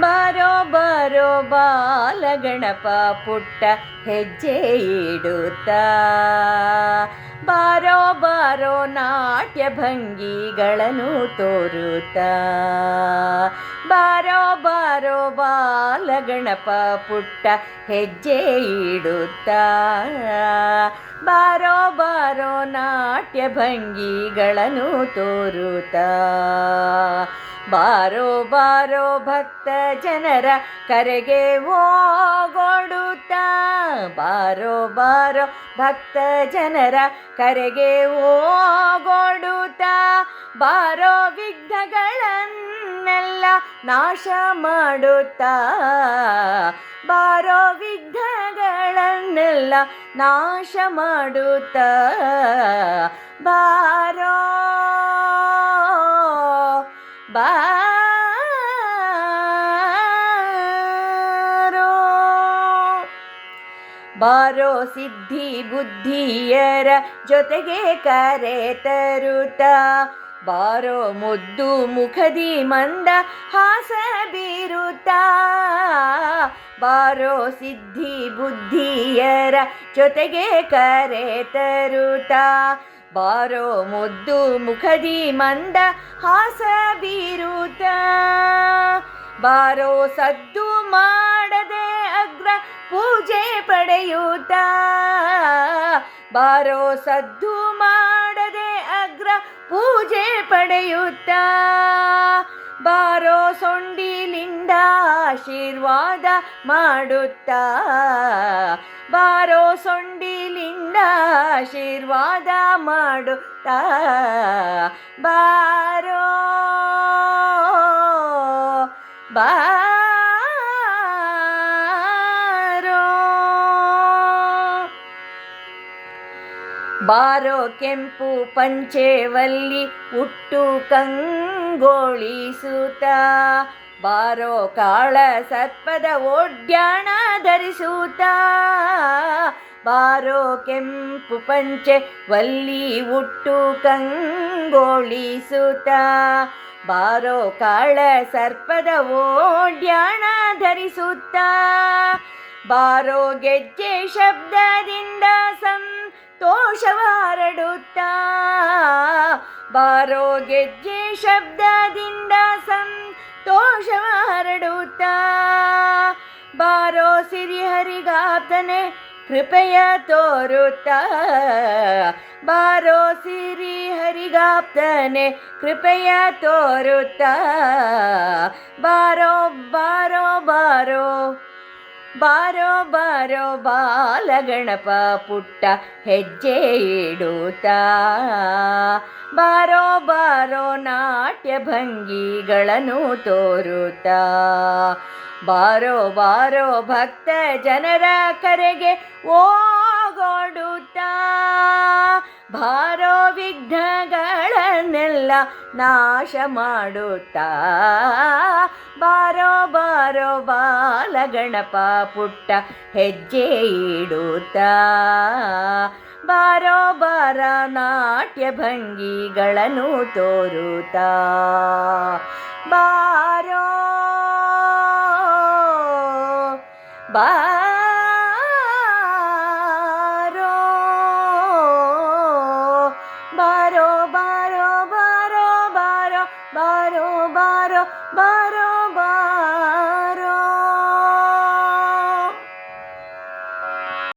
ಬಾರೋ ಬಾರೋ ಬಾಲಗಣಪ ಪುಟ್ಟ ಹೆಜ್ಜೆ ಇಡುತ್ತಾ. ಬಾರೋ ಬಾರೋ ನಾಟ್ಯ ಭಂಗಿಗಳನ್ನು ತೋರುತ್ತ. ಬಾರೋ ಬಾರೋ ಬಾಲಗಣಪ ಪುಟ್ಟ ಹೆಜ್ಜೆ ಇಡುತ್ತಾ. ಬಾರೋ ಬಾರೋ ನಾಟ್ಯ ಭಂಗಿಗಳನ್ನು ತೋರುತ್ತಾ. ಬಾರೋ ಬಾರೋ ಭಕ್ತ ಜನರ ಕರೆಗೆ ಓಗೊಡುತ್ತ ಬಾರೋ ಬಾರೋ ಭಕ್ತ ಜನರ ಕರೆಗೆ ಓಗೊಡುತ್ತ ಬಾರೋ ವಿಘ್ನಗಳನ್ನೆಲ್ಲ ನಾಶ ಮಾಡುತ್ತಾ. ಬಾರೋ ವಿಘ್ನಗಳನ್ನೆಲ್ಲ ನಾಶ ಮಾಡುತ್ತಾ. ಬಾರೋ ಬಾರೋ ಸಿದ್ಧಿ ಬುದ್ಧಿಯರ ಜೊತೆಗೆ ಕರೆ ತರುತ. ಬಾರೋ ಮುದ್ದು ಮುಖದಿ ಮಂದ ಹಾಸ ಬೀರುತ್ತ ಬಾರೋ ಸಿದ್ಧಿ ಬುದ್ಧಿಯರ ಜೊತೆಗೆ ಕರೆ ತರುತ. ಬಾರೋ ಮುದ್ದು ಮುಖದಿ ಮಂದ ಹಾಸ ಬೀರುತ್ತ ಬಾರೋ ಸದ್ದು ಅಗ್ರ ಪೂಜೆ ಪಡೆಯುತ್ತಾ? ಬಾರೋ ಸದ್ದು ಮಾಡದೆ ಅಗ್ರ ಪೂಜೆ ಪಡೆಯುತ್ತಾ? ಬಾರೋ ಸೊಂಡಿಲಿಂದ ಆಶೀರ್ವಾದ ಮಾಡುತ್ತಾ? ಬಾರೋ ಸೊಂಡಿಲಿಂದ ಆಶೀರ್ವಾದ ಮಾಡುತ್ತಾ? ಬಾರೋ ಬಾರೋ ಕೆಂಪು ಪಂಚೆವಲ್ಲಿ ಹುಟ್ಟು ಕಂಗೋಳಿಸುತ್ತ ಬಾರೋ ಕಾಳ ಸರ್ಪದ ಒಡ್ಯಾಣ ಧರಿಸುತ್ತ ಬಾರೋ ಕೆಂಪು ಪಂಚೆ ವಲ್ಲಿ ಹುಟ್ಟು ಕಂಗೋಳಿಸುತ್ತ ಬಾರೋ ಕಾಳ ಸರ್ಪದ ಓಡ್ಯಾಣ ಧರಿಸುತ್ತ ಬಾರೋ ಗೆಜ್ಜೆ ಶಬ್ದದಿಂದ ಸಂತೋಷವ ಹರಡುತ್ತಾ ಬಾರೋ ಗೆಜ್ಜೆ ಶಬ್ದದಿಂದ ಸಂತೋಷವಾರಡುತ್ತ. ಬಾರೋ ಸಿರಿಹರಿಗಾತನೆ ಕೃಪೆಯ ತೋರುತ್ತ. ಬಾರೋ ಸಿರಿ ಹರಿಗಾಪ್ತನೆ ಕೃಪೆಯ ತೋರುತ್ತ. ಬಾರೋ ಬಾರೋ ಬಾರೋ. ಬಾರೋ ಬಾರೋ ಬಾಲಗಣಪ ಪುಟ್ಟ ಹೆಜ್ಜೆ ಇಡುತ್ತಾ. ಬಾರೋ ಬಾರೋ ನಾಟ್ಯ ಭಂಗಿಗಳನ್ನು ತೋರುತ್ತಾ. ಬಾರೋ ಬಾರೋ ಭಕ್ತ ಜನರ ಕರೆಗೆ ಓಗೊಡುತ್ತಾ. ಬಾರೋ ವಿಘ್ನಗಳನ್ನೆಲ್ಲ ನಾಶ ಮಾಡುತ್ತಾ? ಬಾರೋ ಬಾರೋ, ಬಾಲಗಣಪ ಪುಟ್ಟ ಹೆಜ್ಜೆ ಇಡುತ್ತಾ? ಬಾರೋ, ಬಾರ ನಾಟ್ಯ ಭಂಗಿಗಳನ್ನು ತೋರುತ್ತಾ? ಬಾರೋ বারো বারো বারো বারো।